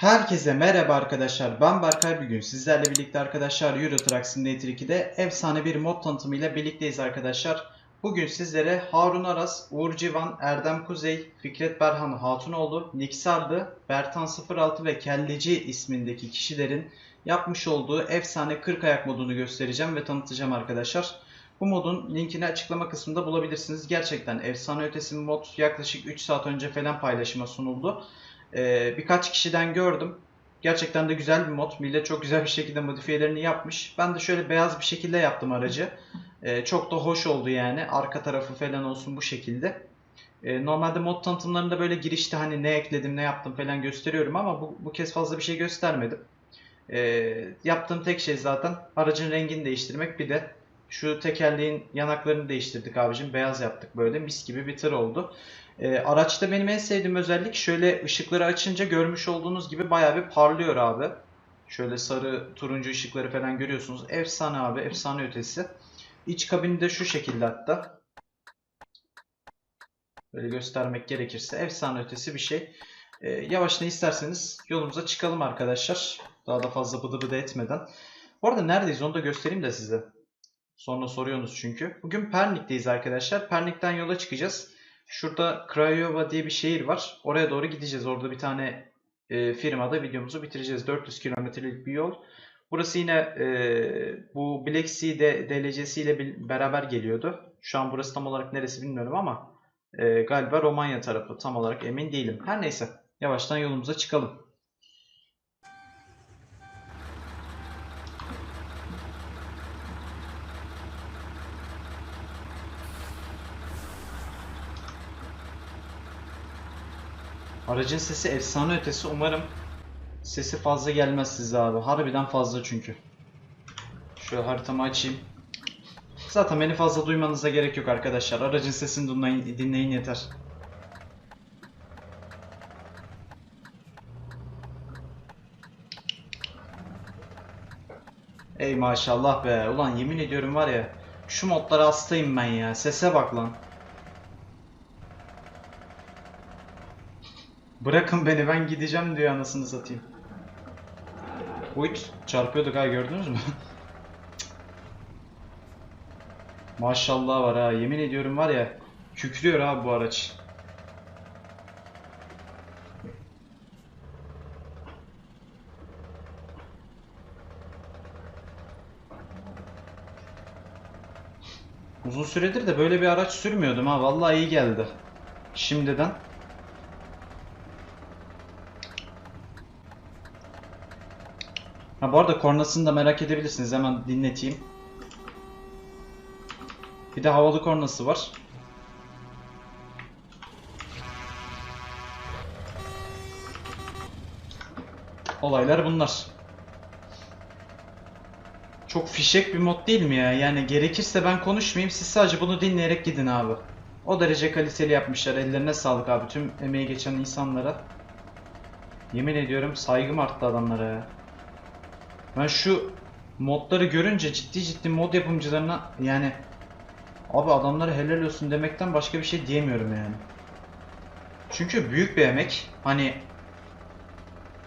Herkese merhaba arkadaşlar. Ben Berkay bugün sizlerle birlikte arkadaşlar Euro Truck Simulator 2'de efsane bir mod tanıtımıyla birlikteyiz arkadaşlar. Bugün sizlere Harun Aras, Uğur Civan, Erdem Kuzey, Fikret Berhan Hatunoğlu, Niksarlı, Bertan 06 ve Kelleci ismindeki kişilerin yapmış olduğu efsane 40 ayak modunu göstereceğim ve tanıtacağım arkadaşlar. Bu modun linkini açıklama kısmında bulabilirsiniz. Gerçekten efsane ötesi bir mod yaklaşık 3 saat önce falan paylaşıma sunuldu. Ee, birkaç kişiden gördüm. Gerçekten de güzel bir mod. Millet çok güzel bir şekilde modifiyelerini yapmış. Ben de şöyle beyaz bir şekilde yaptım aracı. Ee, çok da hoş oldu yani. Arka tarafı falan olsun bu şekilde. Ee, normalde mod tanıtımlarında böyle girişte hani ne ekledim ne yaptım falan gösteriyorum ama bu, bu kez fazla bir şey göstermedim. Ee, yaptığım tek şey zaten aracın rengini değiştirmek. Bir de şu tekerleğin yanaklarını değiştirdik abicim. Beyaz yaptık böyle. Mis gibi bir tır oldu. Ee, araçta benim en sevdiğim özellik şöyle ışıkları açınca görmüş olduğunuz gibi bayağı bir parlıyor abi. Şöyle sarı, turuncu ışıkları falan görüyorsunuz. Efsane abi, efsane ötesi. İç kabini de şu şekilde hatta. Böyle göstermek gerekirse efsane ötesi bir şey. Ee, yavaş ne isterseniz yolumuza çıkalım arkadaşlar. Daha da fazla bıdı bıdı etmeden. Bu arada neredeyiz onu da göstereyim de size. Sonra soruyorsunuz çünkü. Bugün Pernik'teyiz arkadaşlar. Pernik'ten yola çıkacağız. Şurada Craiova diye bir şehir var. Oraya doğru gideceğiz. Orada bir tane e, firmada videomuzu bitireceğiz. 400 kilometrelik bir yol. Burası yine e, bu Black Sea de, DLC'si ile beraber geliyordu. Şu an burası tam olarak neresi bilmiyorum ama e, galiba Romanya tarafı. Tam olarak emin değilim. Her neyse. Yavaştan yolumuza çıkalım. Aracın sesi efsane ötesi. Umarım sesi fazla gelmez size abi. Harbiden fazla çünkü. Şöyle haritamı açayım. Zaten beni fazla duymanıza gerek yok arkadaşlar. Aracın sesini dinleyin, dinleyin yeter. Ey maşallah be. Ulan yemin ediyorum var ya. Şu modlara hastayım ben ya. Sese bak lan. Bırakın beni ben gideceğim diyor anasını satayım. Uyt çarpıyorduk ha gördünüz mü? Maşallah var ha yemin ediyorum var ya kükrüyor abi bu araç. Uzun süredir de böyle bir araç sürmüyordum ha vallahi iyi geldi. Şimdiden. Ha bu arada kornasını da merak edebilirsiniz. Hemen dinleteyim. Bir de havalı kornası var. Olaylar bunlar. Çok fişek bir mod değil mi ya? Yani gerekirse ben konuşmayayım. Siz sadece bunu dinleyerek gidin abi. O derece kaliteli yapmışlar. Ellerine sağlık abi. Tüm emeği geçen insanlara. Yemin ediyorum saygım arttı adamlara ya. Ben şu modları görünce ciddi ciddi mod yapımcılarına yani abi adamlara helal olsun demekten başka bir şey diyemiyorum yani. Çünkü büyük bir emek. Hani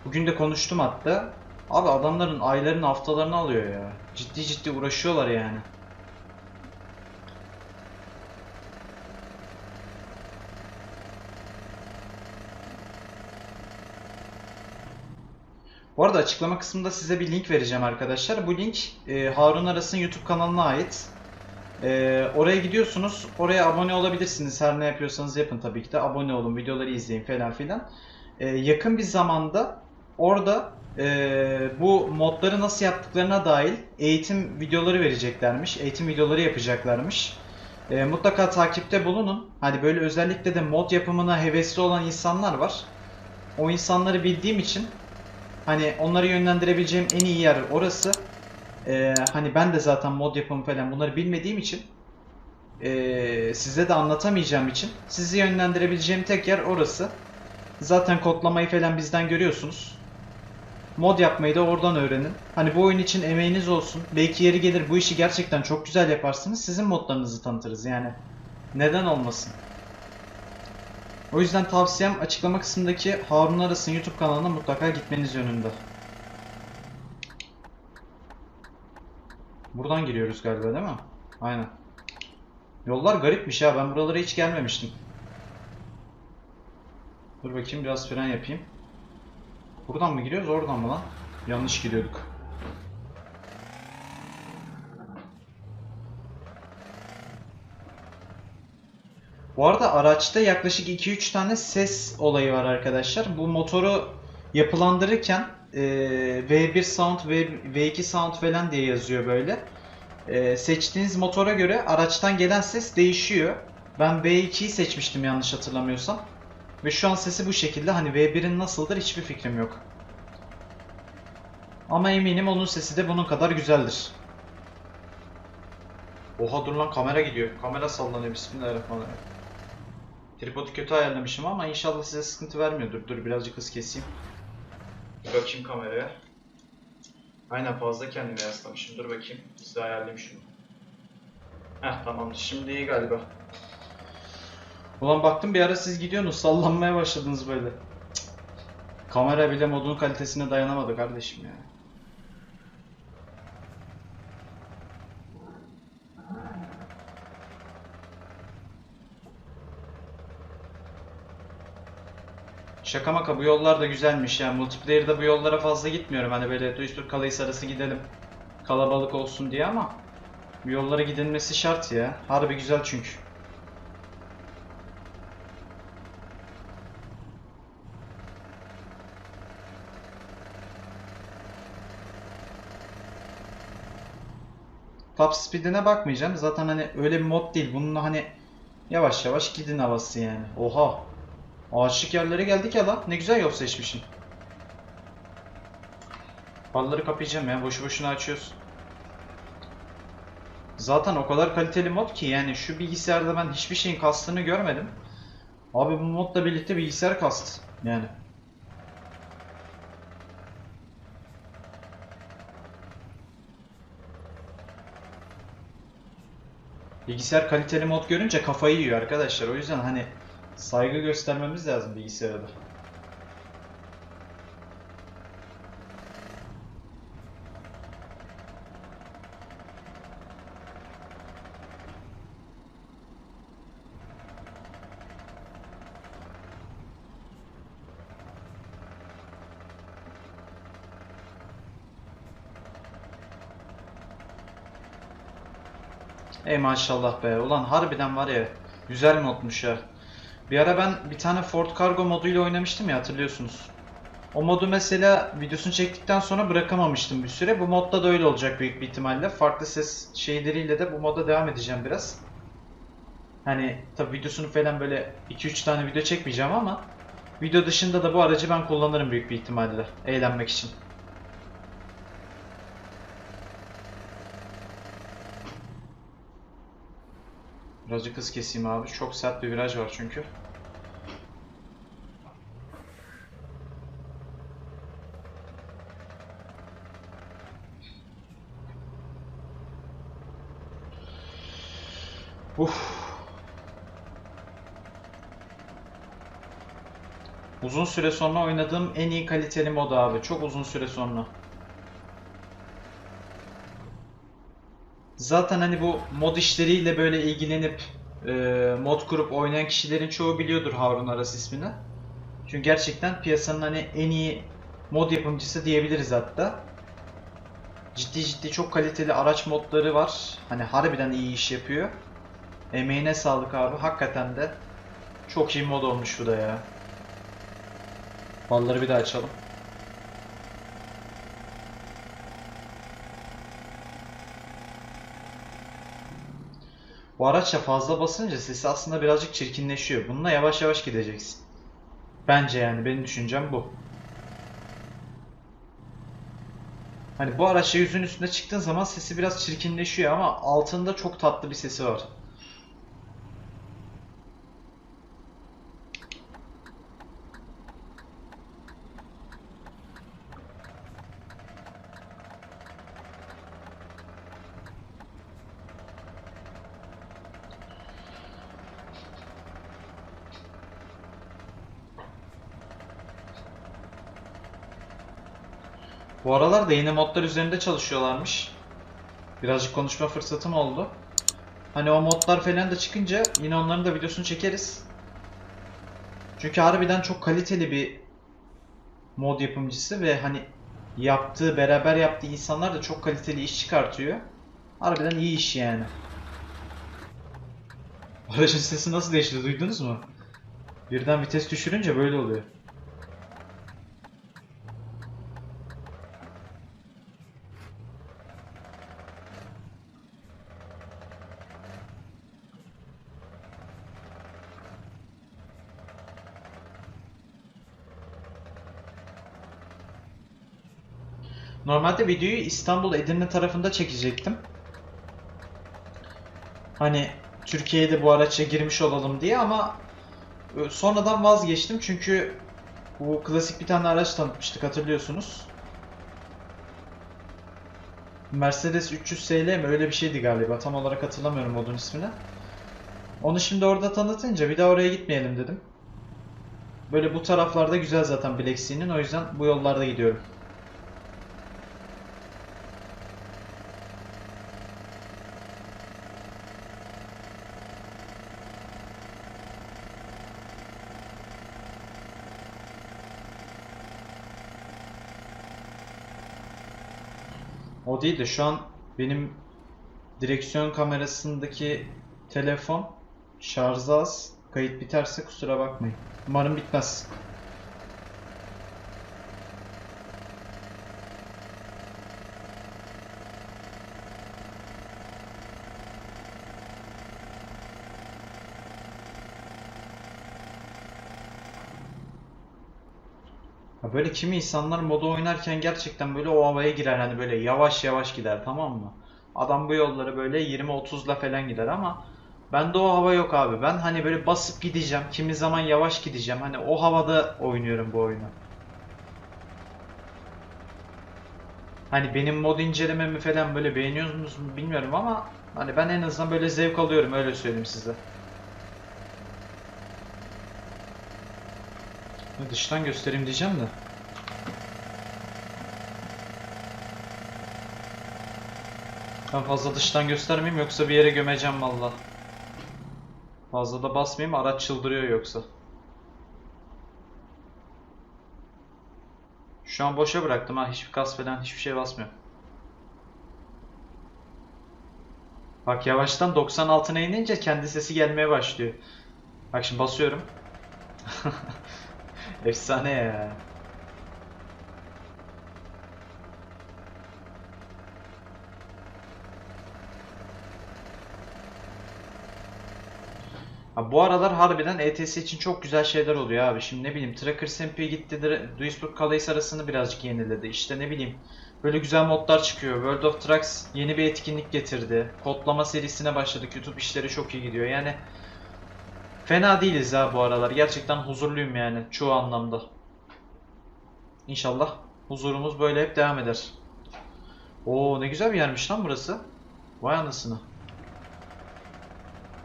bugün de konuştum hatta. Abi adamların aylarını haftalarını alıyor ya. Ciddi ciddi uğraşıyorlar yani. Bu arada açıklama kısmında size bir link vereceğim arkadaşlar. Bu link e, Harun Aras'ın YouTube kanalına ait. E, oraya gidiyorsunuz. Oraya abone olabilirsiniz. Her ne yapıyorsanız yapın tabii ki de. Abone olun, videoları izleyin falan filan. E, yakın bir zamanda orada e, bu modları nasıl yaptıklarına dair eğitim videoları vereceklermiş. Eğitim videoları yapacaklarmış. E, mutlaka takipte bulunun. Hani böyle özellikle de mod yapımına hevesli olan insanlar var. O insanları bildiğim için Hani onları yönlendirebileceğim en iyi yer orası. Ee, hani ben de zaten mod yapımı falan bunları bilmediğim için ee, size de anlatamayacağım için sizi yönlendirebileceğim tek yer orası. Zaten kodlamayı falan bizden görüyorsunuz. Mod yapmayı da oradan öğrenin. Hani bu oyun için emeğiniz olsun. Belki yeri gelir bu işi gerçekten çok güzel yaparsınız. Sizin modlarınızı tanıtırız yani. Neden olmasın? O yüzden tavsiyem açıklama kısmındaki Harun Aras'ın YouTube kanalına mutlaka gitmeniz yönünde. Buradan giriyoruz galiba değil mi? Aynen. Yollar garipmiş ya. Ben buralara hiç gelmemiştim. Dur bakayım biraz fren yapayım. Buradan mı giriyoruz oradan mı lan? Yanlış gidiyorduk. Bu arada araçta yaklaşık 2-3 tane ses olayı var arkadaşlar. Bu motoru yapılandırırken e, V1 sound, V, V2 sound falan diye yazıyor böyle. E, seçtiğiniz motora göre araçtan gelen ses değişiyor. Ben V2'yi seçmiştim yanlış hatırlamıyorsam. Ve şu an sesi bu şekilde. Hani V1'in nasıldır hiçbir fikrim yok. Ama eminim onun sesi de bunun kadar güzeldir. Oha dur lan kamera gidiyor. Kamera sallanıyor. Bismillahirrahmanirrahim. Tripodu kötü ayarlamışım ama inşallah size sıkıntı vermiyordur. Dur birazcık hız keseyim. Bir bakayım kameraya. Aynen fazla kendime yaslamışım. Dur bakayım. Size ayarlayayım şunu. Heh tamamdır. Şimdi iyi galiba. Ulan baktım bir ara siz gidiyorsunuz. Sallanmaya başladınız böyle. Cık. Kamera bile modun kalitesine dayanamadı kardeşim ya. Şaka maka bu yollar da güzelmiş ya. Multiplayer'da bu yollara fazla gitmiyorum. Hani böyle Duisburg Calais arası gidelim. Kalabalık olsun diye ama bu yollara gidilmesi şart ya. Harbi güzel çünkü. Top speed'ine bakmayacağım. Zaten hani öyle bir mod değil. Bununla hani yavaş yavaş gidin havası yani. Oha. Ağaçlık yerlere geldik ya lan. Ne güzel yol seçmişsin. Balları kapayacağım ya. Boşu boşuna açıyoruz. Zaten o kadar kaliteli mod ki yani şu bilgisayarda ben hiçbir şeyin kastını görmedim. Abi bu modla birlikte bilgisayar kastı. Yani. Bilgisayar kaliteli mod görünce kafayı yiyor arkadaşlar. O yüzden hani saygı göstermemiz lazım bilgisayara da. Ey maşallah be. Ulan harbiden var ya. Güzel modmuş ya. Bir ara ben bir tane Ford Cargo moduyla oynamıştım ya hatırlıyorsunuz. O modu mesela videosunu çektikten sonra bırakamamıştım bir süre. Bu modda da öyle olacak büyük bir ihtimalle. Farklı ses şeyleriyle de bu moda devam edeceğim biraz. Hani tabi videosunu falan böyle 2-3 tane video çekmeyeceğim ama video dışında da bu aracı ben kullanırım büyük bir ihtimalle eğlenmek için. Birazcık hız keseyim abi. Çok sert bir viraj var çünkü. Uf. Uzun süre sonra oynadığım en iyi kaliteli mod abi. Çok uzun süre sonra. Zaten hani bu mod işleriyle böyle ilgilenip e, mod kurup oynayan kişilerin çoğu biliyordur Harun Aras ismini. Çünkü gerçekten piyasanın hani en iyi mod yapımcısı diyebiliriz hatta. Ciddi ciddi çok kaliteli araç modları var. Hani harbiden iyi iş yapıyor. Emeğine sağlık abi. Hakikaten de çok iyi mod olmuş bu da ya. Balları bir daha açalım. Bu araçla fazla basınca sesi aslında birazcık çirkinleşiyor. Bununla yavaş yavaş gideceksin. Bence yani benim düşüncem bu. Hani bu araçla yüzün üstüne çıktığın zaman sesi biraz çirkinleşiyor ama altında çok tatlı bir sesi var. Bu aralar da yeni modlar üzerinde çalışıyorlarmış. Birazcık konuşma fırsatım oldu. Hani o modlar falan da çıkınca yine onların da videosunu çekeriz. Çünkü harbiden çok kaliteli bir mod yapımcısı ve hani yaptığı, beraber yaptığı insanlar da çok kaliteli iş çıkartıyor. Harbiden iyi iş yani. Aracın sesi nasıl değişti duydunuz mu? Birden vites düşürünce böyle oluyor. Normalde videoyu İstanbul Edirne tarafında çekecektim. Hani Türkiye'de bu araça girmiş olalım diye ama e, sonradan vazgeçtim çünkü bu klasik bir tane araç tanıtmıştık hatırlıyorsunuz. Mercedes 300 SL mi öyle bir şeydi galiba tam olarak hatırlamıyorum modun ismini. Onu şimdi orada tanıtınca bir daha oraya gitmeyelim dedim. Böyle bu taraflarda güzel zaten Black o yüzden bu yollarda gidiyorum. O değil de şu an benim direksiyon kamerasındaki telefon şarjı az. Kayıt biterse kusura bakmayın. Umarım bitmez. Böyle kimi insanlar moda oynarken gerçekten böyle o havaya girer hani böyle yavaş yavaş gider tamam mı? Adam bu yolları böyle 20-30'la falan gider ama bende o hava yok abi. Ben hani böyle basıp gideceğim. Kimi zaman yavaş gideceğim. Hani o havada oynuyorum bu oyunu. Hani benim mod incelememi falan böyle beğeniyorsunuz mu bilmiyorum ama hani ben en azından böyle zevk alıyorum öyle söyleyeyim size. Dıştan göstereyim diyeceğim de. Ben fazla dıştan göstermeyeyim yoksa bir yere gömeceğim valla. Fazla da basmayayım araç çıldırıyor yoksa. Şu an boşa bıraktım ha hiçbir kas falan hiçbir şey basmıyor. Bak yavaştan 96'na inince kendi sesi gelmeye başlıyor. Bak şimdi basıyorum. Efsane ya. Ha, bu aralar harbiden ETS için çok güzel şeyler oluyor abi. Şimdi ne bileyim Trackers MP gitti Duisburg Calais arasını birazcık yeniledi. İşte ne bileyim böyle güzel modlar çıkıyor. World of Trucks yeni bir etkinlik getirdi. Kodlama serisine başladık. YouTube işleri çok iyi gidiyor. Yani fena değiliz ha bu aralar. Gerçekten huzurluyum yani çoğu anlamda. İnşallah huzurumuz böyle hep devam eder. Oo ne güzel bir yermiş lan burası. Vay anasını.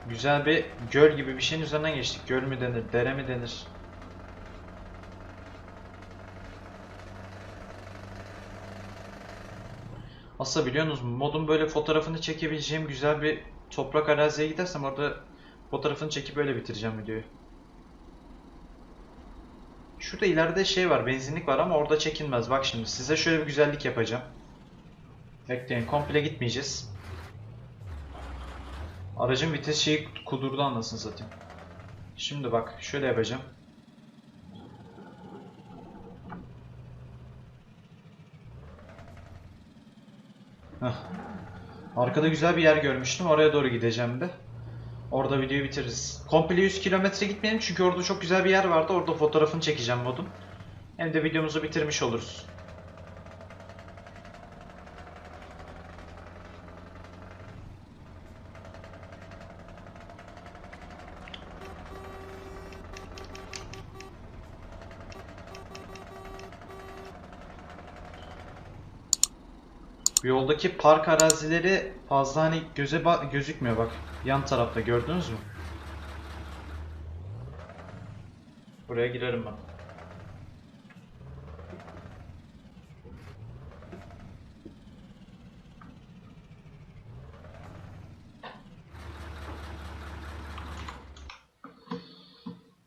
Güzel bir göl gibi bir şeyin üzerinden geçtik. Göl mü denir, dere mi denir? Aslında biliyorsunuz? Modun böyle fotoğrafını çekebileceğim güzel bir toprak araziye gidersem orada fotoğrafını çekip öyle bitireceğim videoyu. Şurada ileride şey var, benzinlik var ama orada çekilmez. Bak şimdi size şöyle bir güzellik yapacağım. Bekleyin, komple gitmeyeceğiz. Aracın vites şeyi kudurdu anasını satayım. Şimdi bak şöyle yapacağım. Heh. Arkada güzel bir yer görmüştüm. Oraya doğru gideceğim de. Orada videoyu bitiririz. Komple 100 kilometre gitmeyelim çünkü orada çok güzel bir yer vardı. Orada fotoğrafını çekeceğim modun. Hem de videomuzu bitirmiş oluruz. Yoldaki park arazileri fazla hani göze gözükmüyor bak. Yan tarafta gördünüz mü? Buraya girerim ben.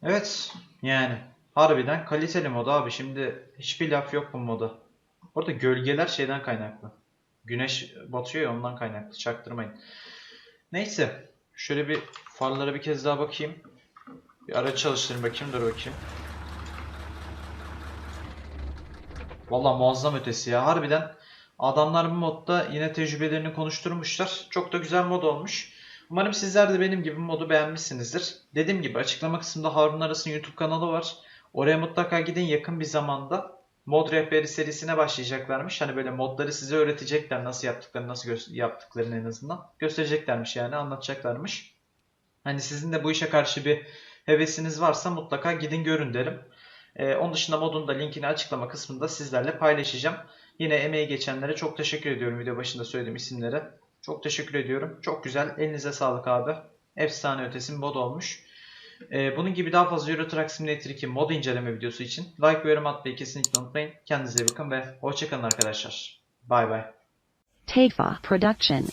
Evet yani harbiden kaliteli moda abi şimdi hiçbir laf yok bu moda. Orada gölgeler şeyden kaynaklı. Güneş batıyor ya ondan kaynaklı çaktırmayın. Neyse Şöyle bir farlara bir kez daha bakayım. Bir araç çalıştırayım bakayım. Dur bakayım. Valla muazzam ötesi ya. Harbiden adamlar bu modda yine tecrübelerini konuşturmuşlar. Çok da güzel mod olmuş. Umarım sizler de benim gibi modu beğenmişsinizdir. Dediğim gibi açıklama kısmında Harun Aras'ın YouTube kanalı var. Oraya mutlaka gidin yakın bir zamanda. Mod rehberi serisine başlayacaklarmış. Hani böyle modları size öğretecekler nasıl yaptıklarını, nasıl yaptıklarını en azından. Göstereceklermiş yani anlatacaklarmış. Hani sizin de bu işe karşı bir hevesiniz varsa mutlaka gidin görün derim. Ee, onun dışında modun da linkini açıklama kısmında sizlerle paylaşacağım. Yine emeği geçenlere çok teşekkür ediyorum video başında söylediğim isimlere. Çok teşekkür ediyorum. Çok güzel. Elinize sağlık abi. Efsane ötesi mod olmuş. Ee, bunun gibi daha fazla Euro Truck Simulator 2 mod inceleme videosu için like ve yorum atmayı kesinlikle unutmayın. Kendinize bakın ve hoşçakalın arkadaşlar. Bay bay. Tafa Production.